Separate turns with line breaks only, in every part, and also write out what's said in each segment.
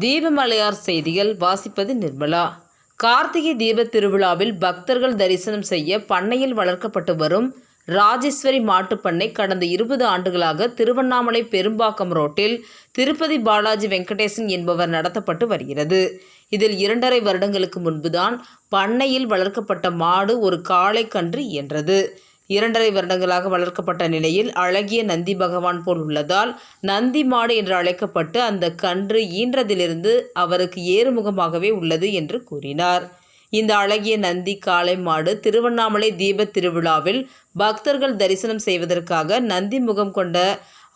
தீபமலையார் செய்திகள் வாசிப்பது நிர்மலா. கார்த்திகை தீபத் திருவிழாவில் பக்தர்கள் தரிசனம் செய்ய பண்ணையில் வளர்க்கப்பட்டு வரும் ராஜேஸ்வரி மாட்டுப்பண்ணை கடந்த இருபது ஆண்டுகளாக திருவண்ணாமலை பெரும்பாக்கம் ரோட்டில் திருப்பதி பாலாஜி வெங்கடேசன் என்பவர் நடத்தப்பட்டு வருகிறது. இதில் இரண்டரை வருடங்களுக்கு முன்புதான் பண்ணையில் வளர்க்கப்பட்ட மாடு ஒரு காளை கன்று இயன்றது. இரண்டரை வருடங்களாக வளர்க்கப்பட்ட நிலையில் அழகிய நந்தி பகவான் போல் உள்ளதால் நந்தி மாடு என்று அழைக்கப்பட்டு அந்த கன்று ஈன்றதிலிருந்து அவருக்கு ஏறுமுகமாகவே உள்ளது என்று கூறினார். இந்த அழகிய நந்தி காளை மாடு திருவண்ணாமலை தீபத் திருவிழாவில் பக்தர்கள் தரிசனம் செய்வதற்காக நந்தி முகம் கொண்ட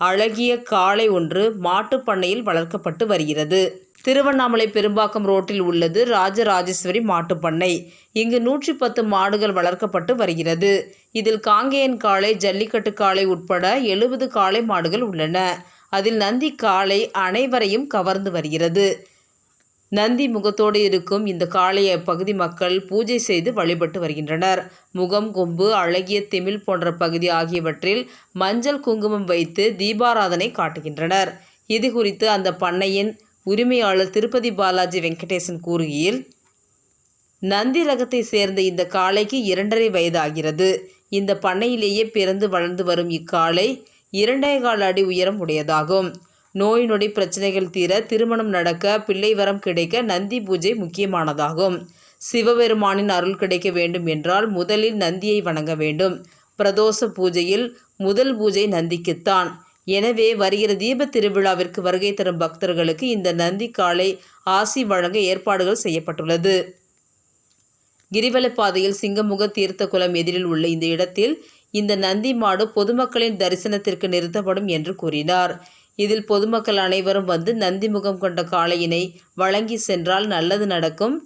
அழகிய காளை ஒன்று மாட்டுப் பண்ணையில் வளர்க்கப்பட்டு வருகிறது. திருவண்ணாமலை பெரும்பாக்கம் ரோட்டில் உள்ளது ராஜராஜேஸ்வரி மாட்டுப்பண்ணை இங்கு நூற்றி பத்து மாடுகள் வளர்க்கப்பட்டு வருகிறது. இதில் காங்கேயன் காளை ஜல்லிக்கட்டு காளை உட்பட எழுபது காளை மாடுகள் உள்ளன. அதில் நந்தி காளை அனைவரையும் கவர்ந்து வருகிறது. நந்தி முகத்தோடு இருக்கும் இந்த காளையை பகுதி மக்கள் பூஜை செய்து வழிபட்டு வருகின்றனர். முகம் கொம்பு அழகிய திமில் போன்ற பகுதி ஆகியவற்றில் மஞ்சள் குங்குமம் வைத்து தீபாராதனை காட்டுகின்றனர். இது குறித்து அந்த பண்ணையின் உரிமையாளர் திருப்பதி பாலாஜி வெங்கடேசன் கூறுகையில் நந்தி ரகத்தை சேர்ந்த இந்த காளைக்கு இரண்டரை வயதாகிறது. இந்த பண்ணையிலேயே பிறந்து வளர்ந்து வரும் இக்காளை இரண்டே கால் அடி உயரம் உடையதாகும். நோய் நொடி பிரச்சனைகள் தீர திருமணம் நடக்க பிள்ளை வரம் கிடைக்க நந்தி பூஜை முக்கியமானதாகும். சிவபெருமானின் அருள் கிடைக்க வேண்டும் என்றால் முதலில் நந்தியை வணங்க வேண்டும். பிரதோஷ பூஜையில் முதல் பூஜை நந்திக்குத்தான். எனவே வருகிற தீப திருவிழாவிற்கு வருகை தரும் பக்தர்களுக்கு இந்த நந்தி காலை ஆசி வழங்க ஏற்பாடுகள் செய்யப்பட்டுள்ளது. கிரிவலப்பாதையில் சிங்கமுக தீர்த்த குளம் எதிரில் உள்ள இந்த இடத்தில் இந்த நந்தி மாடு பொதுமக்களின் தரிசனத்திற்கு நிறுத்தப்படும் என்று கூறினார். இதில் பொதுமக்கள் அனைவரும் வந்து நந்தி முகம் கொண்ட காளையினை வழங்கி சென்றால் நல்லது நடக்கும்.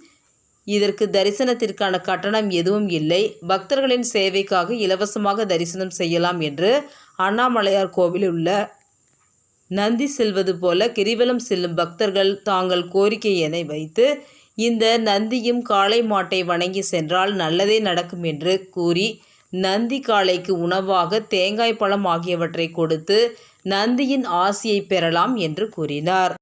இதற்கு தரிசனத்திற்கான கட்டணம் எதுவும் இல்லை. பக்தர்களின் சேவைக்காக இலவசமாக தரிசனம் செய்யலாம் என்று அண்ணாமலையார் கோவில் உள்ள நந்தி செல்வது போல கிரிவலம் செல்லும் பக்தர்கள் தாங்கள் கோரிக்கையினை வைத்து இந்த நந்தியும் காளை மாட்டை வணங்கி சென்றால் நல்லதே நடக்கும் என்று கூறி நந்தி காளைக்கு உணவாக தேங்காய் பழம் ஆகியவற்றை கொடுத்து நந்தியின் ஆசியை பெறலாம் என்று கூறினார்.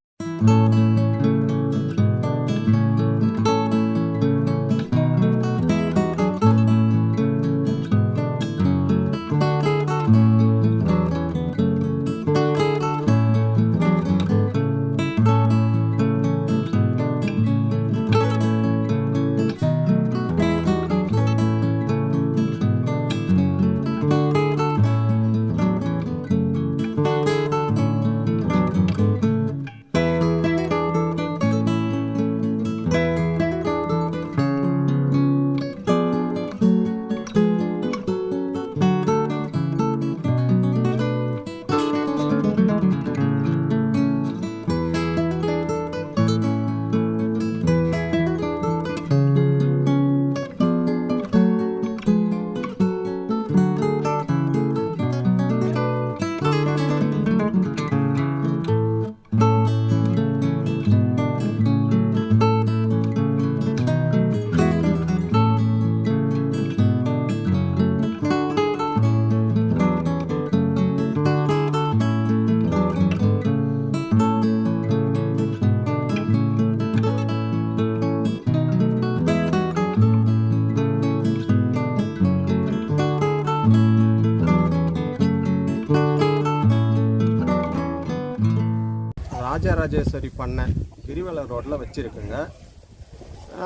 ராஜராஜேஸ்வரி பண்ணை கிரிவல ரோட்டில் வச்சுருக்குங்க.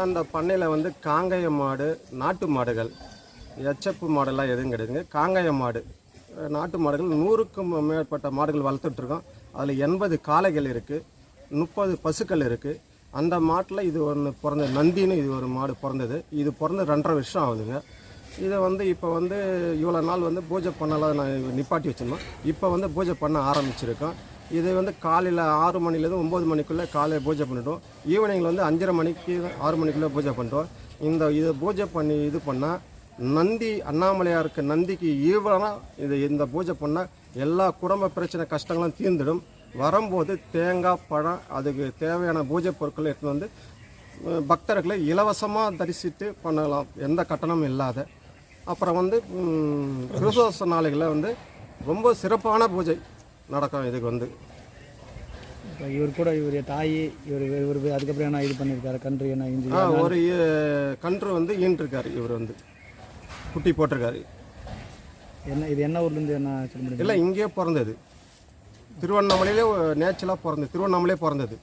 அந்த பண்ணையில் வந்து காங்கேய மாடு நாட்டு மாடுகள் எச்சப்பு மாடெல்லாம் எதுவும் கிடையாதுங்க. காங்கேய மாடு நாட்டு மாடுகள் நூறுக்கும் மேற்பட்ட மாடுகள் வளர்த்துட்ருக்கோம் அதில் எண்பது காளைகள் இருக்குது முப்பது பசுக்கள் இருக்குது அந்த மாட்டில் இது ஒன்று பிறந்தது நந்தின்னு இது ஒரு மாடு பிறந்தது. இது பிறந்து ரெண்டரை வருஷம் ஆகுதுங்க. இதை வந்து இப்போ வந்து இவ்வளோ நாள் வந்து பூஜை பண்ணலாம் நான் நிப்பாட்டி வச்சிருந்தோம். இப்போ வந்து பூஜை பண்ண ஆரம்பிச்சிருக்கோம். இது வந்து காலையில் ஆறு மணிலேருந்து ஒம்பது மணிக்குள்ளே காலையில் பூஜை பண்ணிவிடுவோம் ஈவினிங்கில் வந்து அஞ்சரை மணிக்கு ஆறு மணிக்குள்ளே பூஜை பண்ணிட்டோம். இந்த இதை பூஜை பண்ணி இது பண்ணால் நந்தி அண்ணாமலையாருக்கு நந்திக்கு ஈவனாக இது இந்த பூஜை பண்ணால் எல்லா குடும்ப பிரச்சனை கஷ்டங்களும் தீர்ந்துடும். வரும்போது தேங்காய் பழம் அதுக்கு தேவையான பூஜை பொருட்களை எடுத்துன்னு வந்து பக்தர்களை இலவசமாக தரிசித்து பண்ணலாம். எந்த கட்டணமும் இல்லாத. அப்புறம் வந்து கிறிஸ்துவ நாளைகளில் வந்து ரொம்ப சிறப்பான பூஜை. நடக்கும் இதுக்கு வந்து.
இப்போ இவர் கூட இவர் தாய் இவர் இவர் அதுக்கப்புறம் என்ன இது பண்ணியிருக்காரு கன்று என்ன இஞ்சி
ஆ ஒரு கன்று வந்து ஈன்றிருக்காரு இவர் வந்து. குட்டி போட்டிருக்காரு.
என்ன இது என்ன ஊர்லேருந்து என்ன சொல்ல முடியும்?
இல்லை இங்கேயே பிறந்தது. திருவண்ணாமலையிலே நேச்சுரலாக பிறந்தது. திருவண்ணாமலையே பிறந்தது.